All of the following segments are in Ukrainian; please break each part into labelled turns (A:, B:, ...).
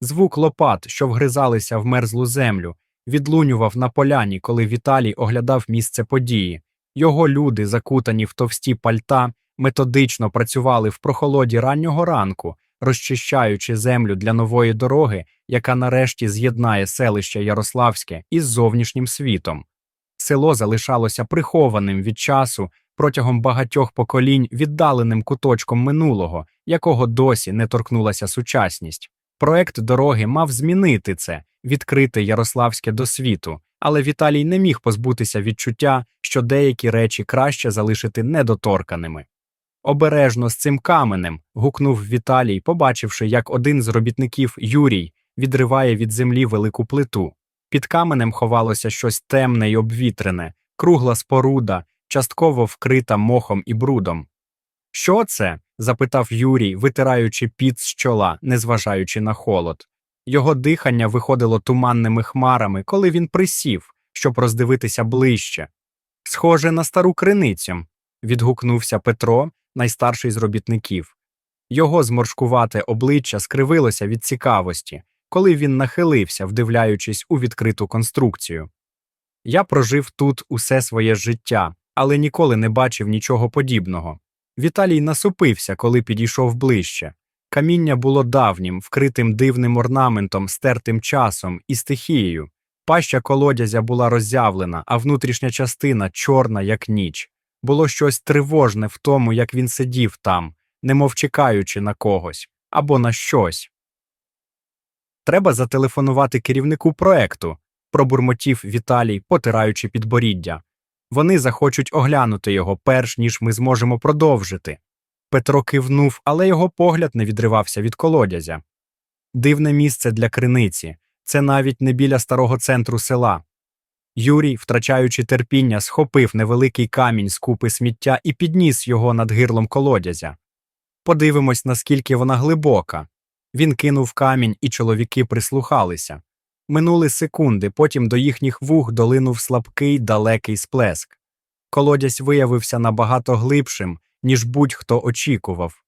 A: Звук лопат, що вгризалися в мерзлу землю, відлунював на поляні, коли Віталій оглядав місце події. Його люди, закутані в товсті пальта, методично працювали в прохолоді раннього ранку, розчищаючи землю для нової дороги, яка нарешті з'єднає селище Ярославське із зовнішнім світом. Село залишалося прихованим від часу протягом багатьох поколінь віддаленим куточком минулого, якого досі не торкнулася сучасність. Проект дороги мав змінити це, відкрити Ярославське до світу, але Віталій не міг позбутися відчуття, що деякі речі краще залишити недоторканими. Обережно з цим каменем. гукнув Віталій, побачивши, як один з робітників Юрій відриває від землі велику плиту. Під каменем ховалося щось темне й обвітрене, кругла споруда, частково вкрита мохом і брудом. Що це? Запитав Юрій, витираючи піт з чола, незважаючи на холод. Його дихання виходило туманними хмарами, коли він присів, щоб роздивитися ближче. Схоже на стару криницю, відгукнувся Петро, найстарший з робітників. Його зморшкувате обличчя скривилося від цікавості, коли він нахилився, вдивляючись у відкриту конструкцію. Я прожив тут усе своє життя, але ніколи не бачив нічого подібного. Віталій насупився, коли підійшов ближче. Каміння було давнім, вкритим дивним орнаментом, стертим часом і стихією. Паща колодязя була роззявлена, а внутрішня частина чорна, як ніч. Було щось тривожне в тому, як він сидів там, немов чекаючи на когось або на щось. Треба зателефонувати керівнику проекту, пробурмотів Віталій, потираючи підборіддя. Вони захочуть оглянути його, перш ніж ми зможемо продовжити. Петро кивнув, але його погляд не відривався від колодязя. Дивне місце для криниці це навіть не біля старого центру села. Юрій, втрачаючи терпіння, схопив невеликий камінь з купи сміття і підніс його над гирлом колодязя. Подивимось, наскільки вона глибока. Він кинув камінь, і чоловіки прислухалися. Минули секунди, потім до їхніх вух долинув слабкий далекий сплеск. Колодязь виявився набагато глибшим, ніж будь-хто очікував.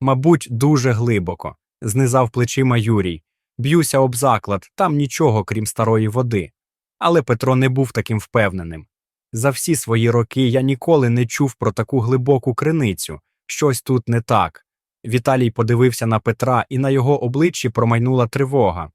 A: Мабуть, дуже глибоко, знизав плечима Юрій. Б'юся об заклад, там нічого, крім старої води. Але Петро не був таким впевненим. За всі свої роки я ніколи не чув про таку глибоку криницю, щось тут не так. Віталій подивився на Петра, і на його обличчі промайнула тривога.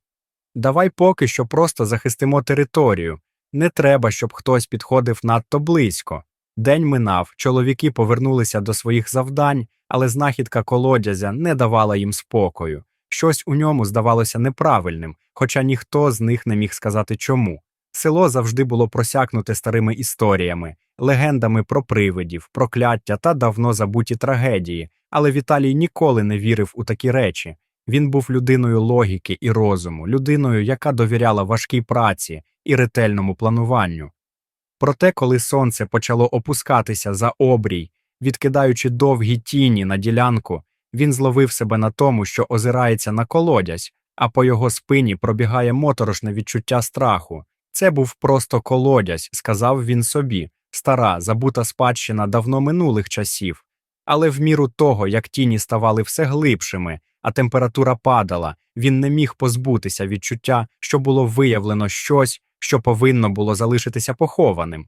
A: Давай поки що просто захистимо територію. Не треба, щоб хтось підходив надто близько. День минав, чоловіки повернулися до своїх завдань, але знахідка колодязя не давала їм спокою. Щось у ньому здавалося неправильним, хоча ніхто з них не міг сказати чому. Село завжди було просякнуте старими історіями, легендами про привидів, прокляття та давно забуті трагедії, але Віталій ніколи не вірив у такі речі. Він був людиною логіки і розуму, людиною, яка довіряла важкій праці і ретельному плануванню. Проте, коли сонце почало опускатися за обрій, відкидаючи довгі тіні на ділянку, він зловив себе на тому, що озирається на колодязь, а по його спині пробігає моторошне відчуття страху. Це був просто колодязь, сказав він собі, стара, забута спадщина давно минулих часів. Але в міру того, як тіні ставали все глибшими, а температура падала, він не міг позбутися відчуття, що було виявлено щось, що повинно було залишитися похованим.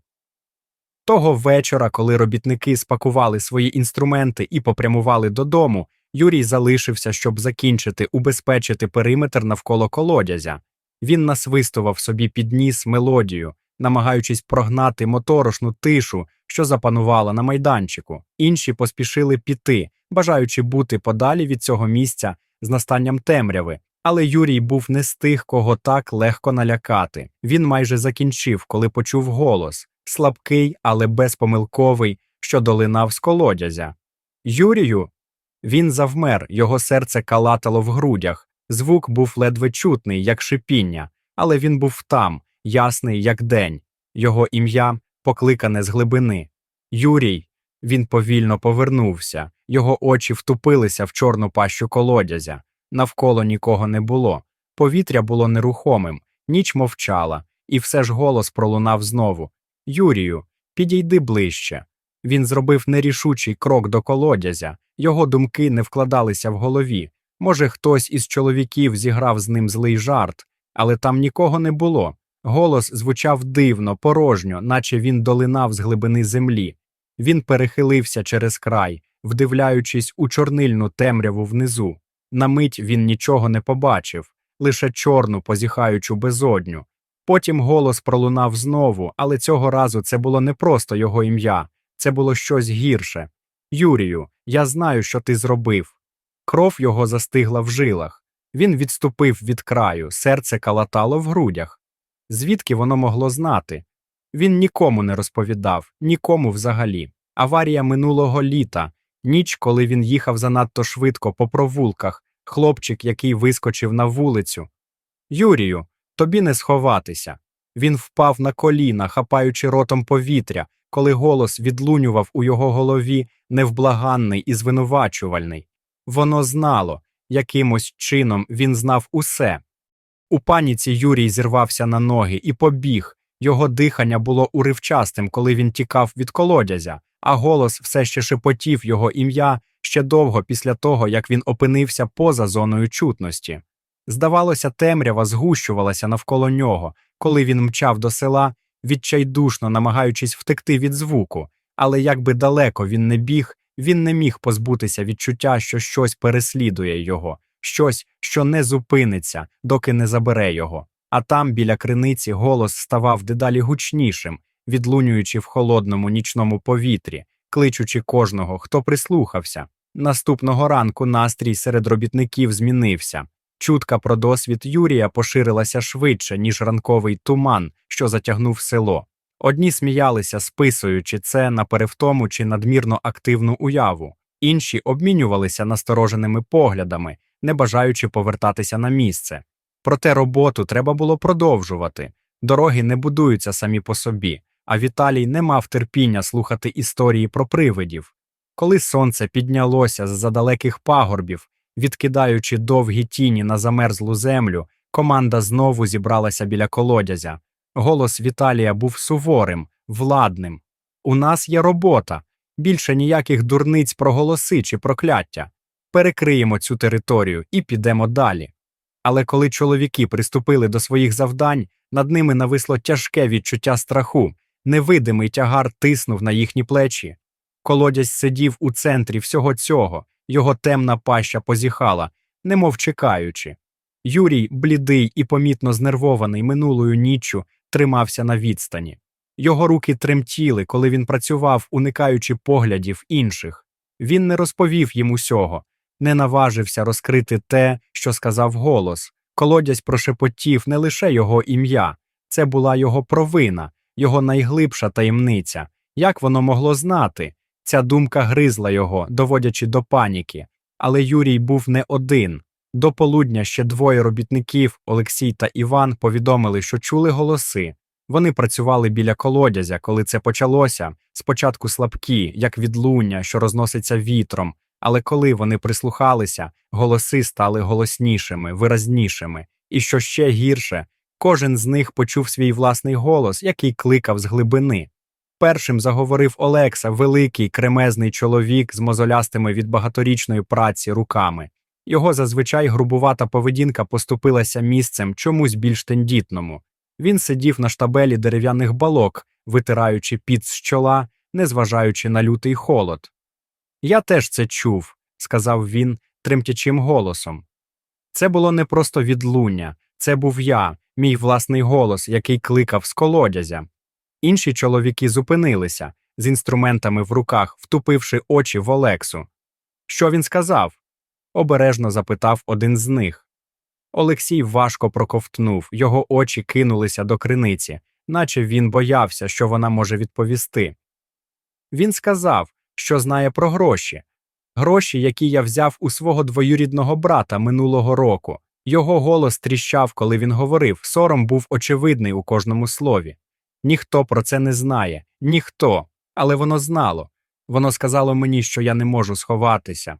A: Того вечора, коли робітники спакували свої інструменти і попрямували додому, Юрій залишився, щоб закінчити, убезпечити периметр навколо колодязя. Він насвистував собі під ніс мелодію, намагаючись прогнати моторошну тишу, що запанувала на майданчику. Інші поспішили піти, бажаючи бути подалі від цього місця з настанням темряви. Але Юрій був не з тих, кого так легко налякати. Він майже закінчив, коли почув голос слабкий, але безпомилковий, що долинав з колодязя. Юрію. Він завмер, його серце калатало в грудях. Звук був ледве чутний, як шипіння, але він був там, ясний, як день. Його ім'я покликане з глибини. Юрій. Він повільно повернувся, його очі втупилися в чорну пащу колодязя. Навколо нікого не було. Повітря було нерухомим, ніч мовчала, і все ж голос пролунав знову Юрію, підійди ближче. Він зробив нерішучий крок до колодязя, його думки не вкладалися в голові. Може, хтось із чоловіків зіграв з ним злий жарт, але там нікого не було. Голос звучав дивно, порожньо, наче він долинав з глибини землі. Він перехилився через край, вдивляючись у чорнильну темряву внизу. На мить він нічого не побачив, лише чорну позіхаючу безодню. Потім голос пролунав знову, але цього разу це було не просто його ім'я, це було щось гірше. Юрію, я знаю, що ти зробив. Кров його застигла в жилах. Він відступив від краю, серце калатало в грудях. Звідки воно могло знати? Він нікому не розповідав, нікому взагалі. Аварія минулого літа, ніч, коли він їхав занадто швидко по провулках, хлопчик, який вискочив на вулицю. Юрію, тобі не сховатися. Він впав на коліна, хапаючи ротом повітря, коли голос відлунював у його голові невблаганний і звинувачувальний. Воно знало, якимось чином він знав усе. У паніці Юрій зірвався на ноги і побіг. Його дихання було уривчастим, коли він тікав від колодязя, а голос все ще шепотів його ім'я ще довго після того, як він опинився поза зоною чутності. Здавалося, темрява згущувалася навколо нього, коли він мчав до села, відчайдушно намагаючись втекти від звуку, але якби далеко він не біг, він не міг позбутися відчуття, що щось переслідує його, щось, що не зупиниться, доки не забере його. А там, біля криниці, голос ставав дедалі гучнішим, відлунюючи в холодному нічному повітрі, кличучи кожного, хто прислухався. Наступного ранку настрій серед робітників змінився. Чутка про досвід Юрія поширилася швидше, ніж ранковий туман, що затягнув село. Одні сміялися, списуючи це на перевтому чи надмірно активну уяву, інші обмінювалися настороженими поглядами, не бажаючи повертатися на місце. Проте роботу треба було продовжувати. Дороги не будуються самі по собі, а Віталій не мав терпіння слухати історії про привидів. Коли сонце піднялося з-за далеких пагорбів, відкидаючи довгі тіні на замерзлу землю, команда знову зібралася біля колодязя. Голос Віталія був суворим, владним. У нас є робота, більше ніяких дурниць про голоси чи прокляття. Перекриємо цю територію і підемо далі. Але коли чоловіки приступили до своїх завдань, над ними нависло тяжке відчуття страху, невидимий тягар тиснув на їхні плечі. Колодязь сидів у центрі всього цього, його темна паща позіхала, немов чекаючи. Юрій, блідий і помітно знервований минулою ніччю, тримався на відстані. Його руки тремтіли, коли він працював, уникаючи поглядів інших. Він не розповів їм усього, не наважився розкрити те, що сказав голос. Колодязь прошепотів не лише його ім'я, це була його провина, його найглибша таємниця. Як воно могло знати? Ця думка гризла його, доводячи до паніки. Але Юрій був не один. До полудня ще двоє робітників, Олексій та Іван, повідомили, що чули голоси. Вони працювали біля колодязя, коли це почалося, спочатку слабкі, як відлуння, що розноситься вітром, але коли вони прислухалися, голоси стали голоснішими, виразнішими, і що ще гірше, кожен з них почув свій власний голос, який кликав з глибини. Першим заговорив Олекса, великий кремезний чоловік з мозолястими від багаторічної праці руками. Його зазвичай грубувата поведінка поступилася місцем чомусь більш тендітному. Він сидів на штабелі дерев'яних балок, витираючи піт з чола, незважаючи на лютий холод. Я теж це чув, сказав він тремтячим голосом. Це було не просто відлуння, це був я, мій власний голос, який кликав з колодязя. Інші чоловіки зупинилися з інструментами в руках, втупивши очі в Олексу. Що він сказав? обережно запитав один з них. Олексій важко проковтнув, його очі кинулися до криниці, наче він боявся, що вона може відповісти. Він сказав, що знає про гроші, гроші, які я взяв у свого двоюрідного брата минулого року. Його голос тріщав, коли він говорив, сором був очевидний у кожному слові. Ніхто про це не знає, ніхто, але воно знало. Воно сказало мені, що я не можу сховатися.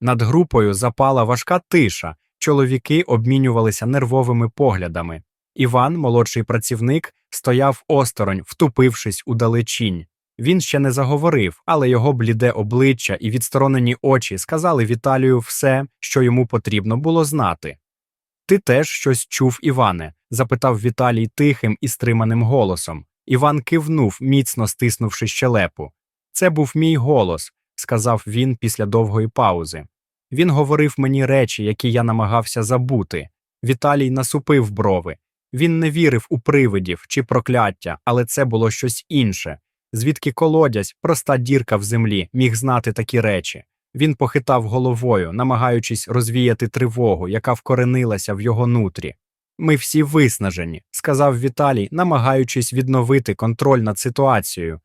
A: Над групою запала важка тиша, чоловіки обмінювалися нервовими поглядами. Іван, молодший працівник, стояв осторонь, втупившись у далечінь. Він ще не заговорив, але його бліде обличчя і відсторонені очі сказали Віталію все, що йому потрібно було знати. Ти теж щось чув, Іване? запитав Віталій тихим і стриманим голосом. Іван кивнув, міцно стиснувши щелепу. Це був мій голос, сказав він після довгої паузи. Він говорив мені речі, які я намагався забути. Віталій насупив брови. Він не вірив у привидів чи прокляття, але це було щось інше. Звідки колодязь, проста дірка в землі, міг знати такі речі. Він похитав головою, намагаючись розвіяти тривогу, яка вкоренилася в його нутрі. Ми всі виснажені, сказав Віталій, намагаючись відновити контроль над ситуацією.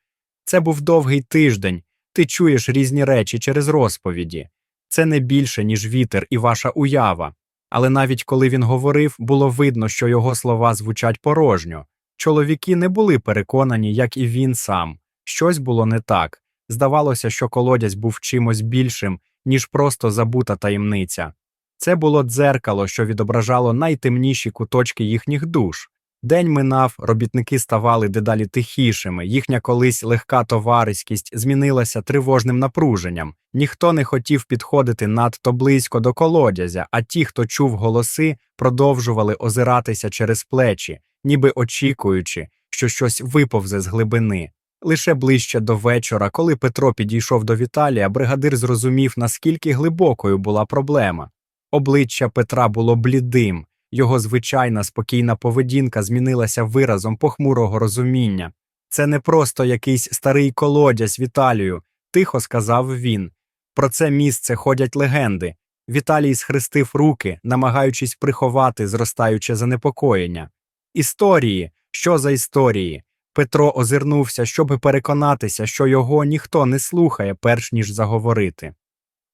A: Це був довгий тиждень, ти чуєш різні речі через розповіді. Це не більше, ніж вітер і ваша уява. Але навіть коли він говорив, було видно, що його слова звучать порожньо. Чоловіки не були переконані, як і він сам. Щось було не так. Здавалося, що колодязь був чимось більшим, ніж просто забута таємниця. Це було дзеркало, що відображало найтемніші куточки їхніх душ. День минав, робітники ставали дедалі тихішими, їхня колись легка товариськість змінилася тривожним напруженням. Ніхто не хотів підходити надто близько до колодязя, а ті, хто чув голоси, продовжували озиратися через плечі, ніби очікуючи, що щось виповзе з глибини. Лише ближче до вечора, коли Петро підійшов до Віталія, бригадир зрозумів, наскільки глибокою була проблема. Обличчя Петра було блідим, його звичайна спокійна поведінка змінилася виразом похмурого розуміння. Це не просто якийсь старий колодязь Віталію, тихо сказав він. Про це місце ходять легенди. Віталій схрестив руки, намагаючись приховати зростаюче занепокоєння. Історії, що за історії? Петро озирнувся, щоби переконатися, що його ніхто не слухає, перш ніж заговорити.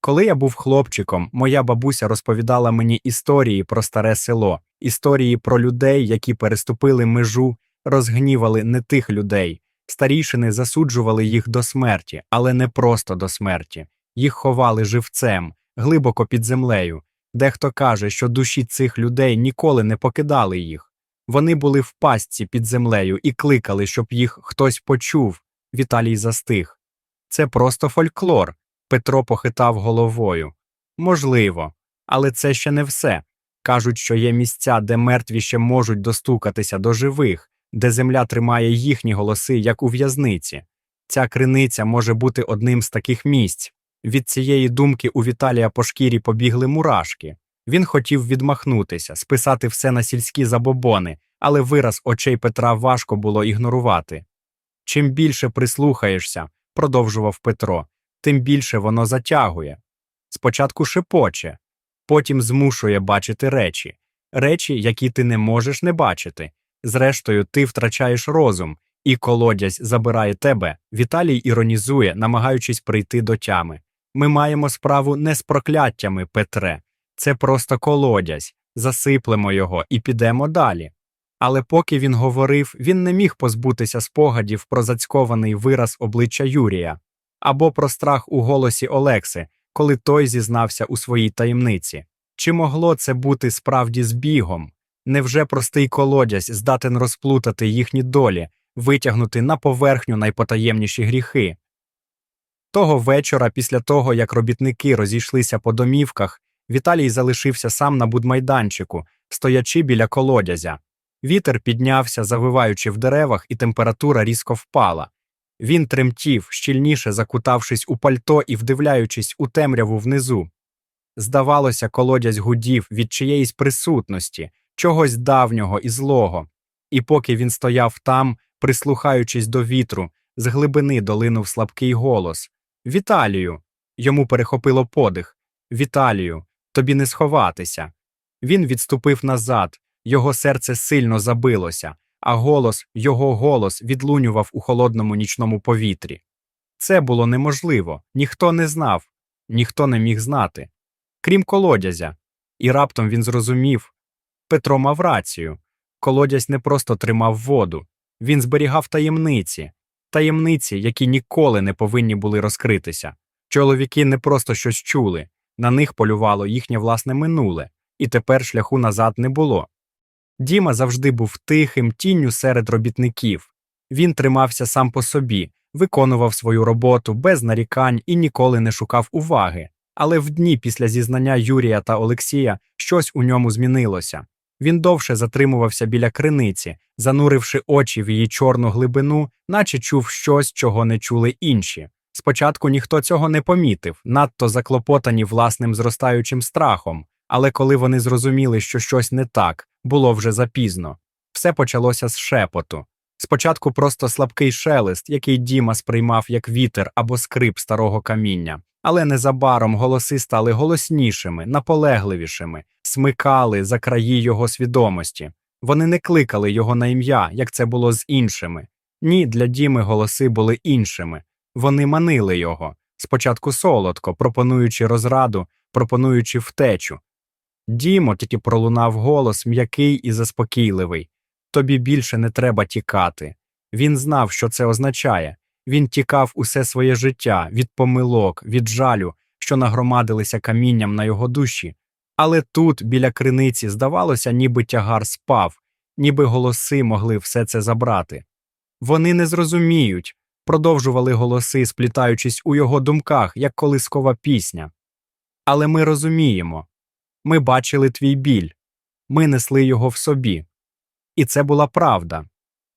A: Коли я був хлопчиком, моя бабуся розповідала мені історії про старе село, історії про людей, які переступили межу, розгнівали не тих людей. Старішини засуджували їх до смерті, але не просто до смерті. Їх ховали живцем, глибоко під землею. Дехто каже, що душі цих людей ніколи не покидали їх. Вони були в пастці під землею і кликали, щоб їх хтось почув. Віталій застиг. Це просто фольклор. Петро похитав головою. Можливо, але це ще не все. Кажуть, що є місця, де мертві ще можуть достукатися до живих, де земля тримає їхні голоси, як у в'язниці. Ця криниця може бути одним з таких місць. Від цієї думки у Віталія по шкірі побігли мурашки. Він хотів відмахнутися, списати все на сільські забобони, але вираз очей Петра важко було ігнорувати. Чим більше прислухаєшся, продовжував Петро, тим більше воно затягує. Спочатку шепоче, потім змушує бачити речі, речі, які ти не можеш не бачити. Зрештою, ти втрачаєш розум, і колодязь забирає тебе. Віталій іронізує, намагаючись прийти до тями. Ми маємо справу не з прокляттями, Петре, це просто колодязь, засиплемо його і підемо далі. Але поки він говорив, він не міг позбутися спогадів про зацькований вираз обличчя Юрія або про страх у голосі Олекси, коли той зізнався у своїй таємниці. Чи могло це бути справді збігом? Невже простий колодязь здатен розплутати їхні долі, витягнути на поверхню найпотаємніші гріхи? Того вечора, після того, як робітники розійшлися по домівках, Віталій залишився сам на будмайданчику, стоячи біля колодязя. Вітер піднявся, завиваючи в деревах, і температура різко впала. Він тремтів, щільніше закутавшись у пальто і вдивляючись у темряву внизу. Здавалося, колодязь гудів від чиєїсь присутності, чогось давнього і злого. І поки він стояв там, прислухаючись до вітру, з глибини долинув слабкий голос Віталію. Йому перехопило подих. Віталію, тобі не сховатися. Він відступив назад, його серце сильно забилося, а голос, його голос відлунював у холодному нічному повітрі. Це було неможливо, ніхто не знав, ніхто не міг знати. Крім колодязя. І раптом він зрозумів Петро мав рацію. Колодязь не просто тримав воду, він зберігав таємниці, таємниці, які ніколи не повинні були розкритися. Чоловіки не просто щось чули, на них полювало їхнє власне минуле, і тепер шляху назад не було. Діма завжди був тихим тінню серед робітників. Він тримався сам по собі, виконував свою роботу без нарікань і ніколи не шукав уваги. Але в дні після зізнання Юрія та Олексія щось у ньому змінилося. Він довше затримувався біля криниці, зануривши очі в її чорну глибину, наче чув щось, чого не чули інші. Спочатку ніхто цього не помітив, надто заклопотані власним зростаючим страхом, але коли вони зрозуміли, що щось не так, було вже запізно. Все почалося з шепоту. Спочатку просто слабкий шелест, який Діма сприймав як вітер або скрип старого каміння, але незабаром голоси стали голоснішими, наполегливішими, смикали за краї його свідомості. Вони не кликали його на ім'я, як це було з іншими. Ні, для Діми голоси були іншими. Вони манили його, спочатку солодко, пропонуючи розраду, пропонуючи втечу. Дімо, тільки пролунав голос м'який і заспокійливий. Тобі більше не треба тікати. Він знав, що це означає. Він тікав усе своє життя від помилок, від жалю, що нагромадилися камінням на його душі. Але тут, біля криниці, здавалося, ніби тягар спав, ніби голоси могли все це забрати. Вони не зрозуміють, продовжували голоси, сплітаючись у його думках, як колискова пісня. Але ми розуміємо ми бачили твій біль, ми несли його в собі. І це була правда.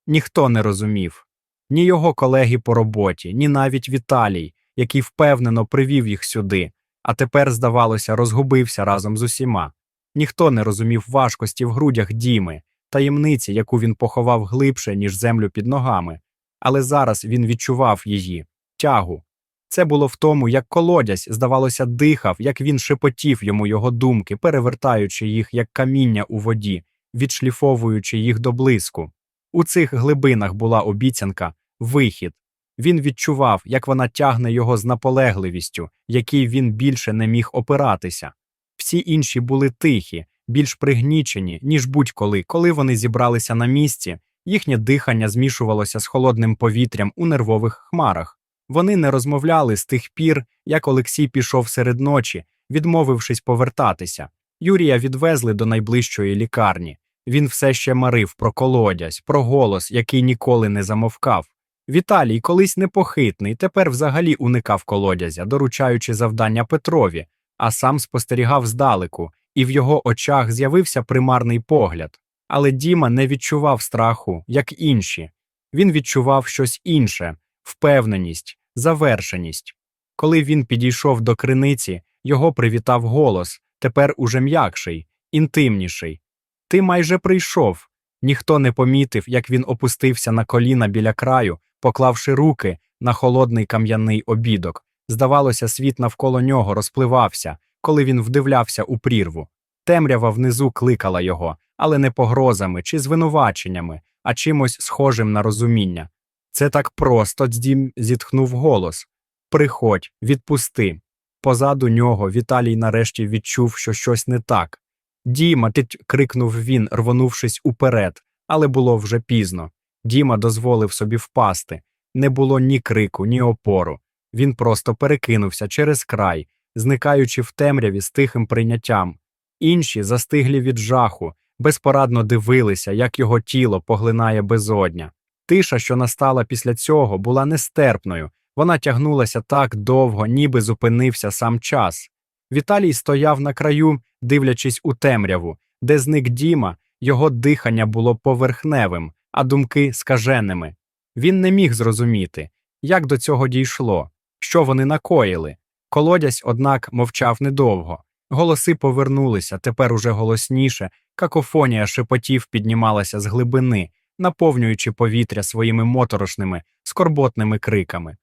A: Ніхто не розумів ні його колеги по роботі, ні навіть Віталій, який впевнено привів їх сюди, а тепер, здавалося, розгубився разом з усіма. Ніхто не розумів важкості в грудях Діми, таємниці, яку він поховав глибше, ніж землю під ногами, але зараз він відчував її тягу. Це було в тому, як колодязь, здавалося, дихав, як він шепотів йому його думки, перевертаючи їх як каміння у воді, відшліфовуючи їх до блиску. У цих глибинах була обіцянка, вихід. Він відчував, як вона тягне його з наполегливістю, якій він більше не міг опиратися. Всі інші були тихі, більш пригнічені, ніж будь-коли, коли вони зібралися на місці, їхнє дихання змішувалося з холодним повітрям у нервових хмарах. Вони не розмовляли з тих пір, як Олексій пішов серед ночі, відмовившись повертатися. Юрія відвезли до найближчої лікарні. Він все ще марив про колодязь, про голос, який ніколи не замовкав. Віталій, колись непохитний, тепер взагалі уникав колодязя, доручаючи завдання Петрові, а сам спостерігав здалеку, і в його очах з'явився примарний погляд. Але Діма не відчував страху, як інші. Він відчував щось інше впевненість, завершеність. Коли він підійшов до криниці, його привітав голос, тепер уже м'якший, інтимніший. Ти майже прийшов. Ніхто не помітив, як він опустився на коліна біля краю, поклавши руки на холодний кам'яний обідок. Здавалося, світ навколо нього розпливався, коли він вдивлявся у прірву. Темрява внизу кликала його, але не погрозами чи звинуваченнями, а чимось схожим на розуміння. Це так просто, Дім зітхнув голос. Приходь, відпусти. Позаду нього Віталій нарешті відчув, що щось не так. Діма, ти крикнув він, рвонувшись уперед, але було вже пізно. Діма дозволив собі впасти. Не було ні крику, ні опору. Він просто перекинувся через край, зникаючи в темряві з тихим прийняттям. Інші, застиглі від жаху, безпорадно дивилися, як його тіло поглинає безодня. Тиша, що настала після цього, була нестерпною. Вона тягнулася так довго, ніби зупинився сам час. Віталій стояв на краю, дивлячись у темряву, де зник Діма, його дихання було поверхневим, а думки скаженими. Він не міг зрозуміти, як до цього дійшло, що вони накоїли. Колодязь, однак, мовчав недовго. Голоси повернулися, тепер уже голосніше, какофонія шепотів піднімалася з глибини, наповнюючи повітря своїми моторошними, скорботними криками.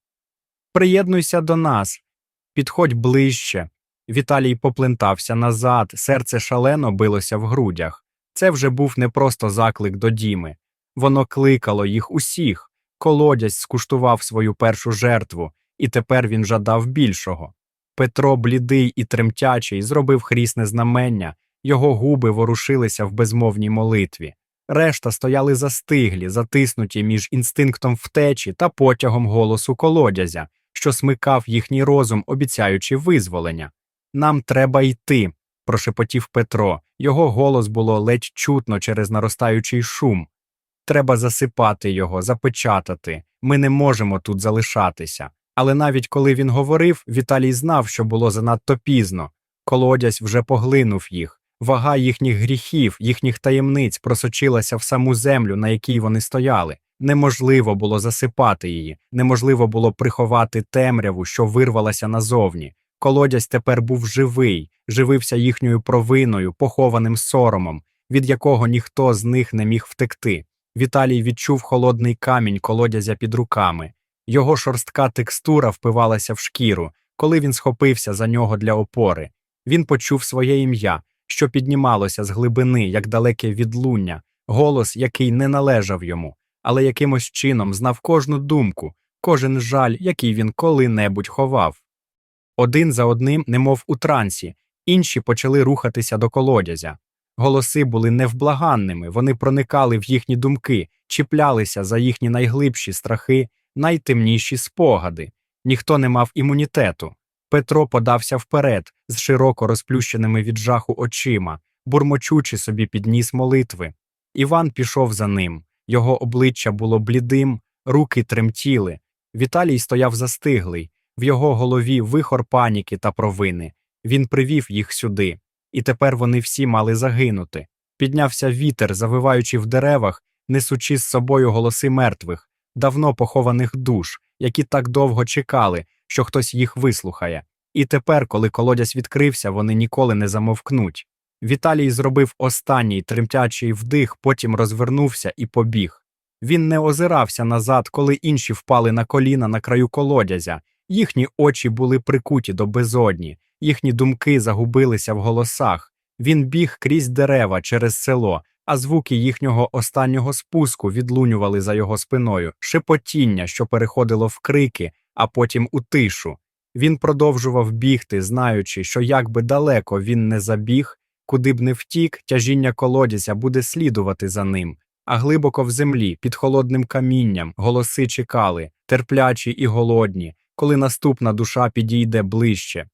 A: Приєднуйся до нас, підходь ближче. Віталій поплентався назад, серце шалено билося в грудях. Це вже був не просто заклик до Діми. Воно кликало їх усіх. Колодязь скуштував свою першу жертву, і тепер він жадав більшого. Петро, блідий і тремтячий, зробив хрісне знамення, його губи ворушилися в безмовній молитві. Решта стояли застиглі, затиснуті між інстинктом втечі та потягом голосу колодязя, що смикав їхній розум, обіцяючи визволення. Нам треба йти, прошепотів Петро. Його голос було ледь чутно через наростаючий шум. Треба засипати його, запечатати. Ми не можемо тут залишатися. Але навіть коли він говорив, Віталій знав, що було занадто пізно. Колодязь вже поглинув їх. Вага їхніх гріхів, їхніх таємниць просочилася в саму землю, на якій вони стояли. Неможливо було засипати її, неможливо було приховати темряву, що вирвалася назовні. Колодязь тепер був живий, живився їхньою провиною, похованим соромом, від якого ніхто з них не міг втекти. Віталій відчув холодний камінь колодязя під руками. Його шорстка текстура впивалася в шкіру, коли він схопився за нього для опори. Він почув своє ім'я, що піднімалося з глибини, як далеке відлуння, голос, який не належав йому, але якимось чином знав кожну думку, кожен жаль, який він коли-небудь ховав. Один за одним, немов у трансі, інші почали рухатися до колодязя. Голоси були невблаганними, вони проникали в їхні думки, чіплялися за їхні найглибші страхи, найтемніші спогади. Ніхто не мав імунітету. Петро подався вперед з широко розплющеними від жаху очима, бурмочучи собі підніс молитви. Іван пішов за ним. Його обличчя було блідим, руки тремтіли. Віталій стояв застиглий, в його голові вихор паніки та провини. Він привів їх сюди, і тепер вони всі мали загинути. Піднявся вітер, завиваючи в деревах, несучи з собою голоси мертвих, давно похованих душ, які так довго чекали, що хтось їх вислухає. І тепер, коли колодязь відкрився, вони ніколи не замовкнуть. Віталій зробив останній тремтячий вдих, потім розвернувся і побіг. Він не озирався назад, коли інші впали на коліна на краю колодязя. Їхні очі були прикуті до безодні, їхні думки загубилися в голосах. Він біг крізь дерева через село, а звуки їхнього останнього спуску відлунювали за його спиною, шепотіння, що переходило в крики, а потім у тишу. Він продовжував бігти, знаючи, що як би далеко він не забіг, куди б не втік, тяжіння колодязя буде слідувати за ним. А глибоко в землі, під холодним камінням, голоси чекали, терплячі і голодні, коли наступна душа підійде ближче.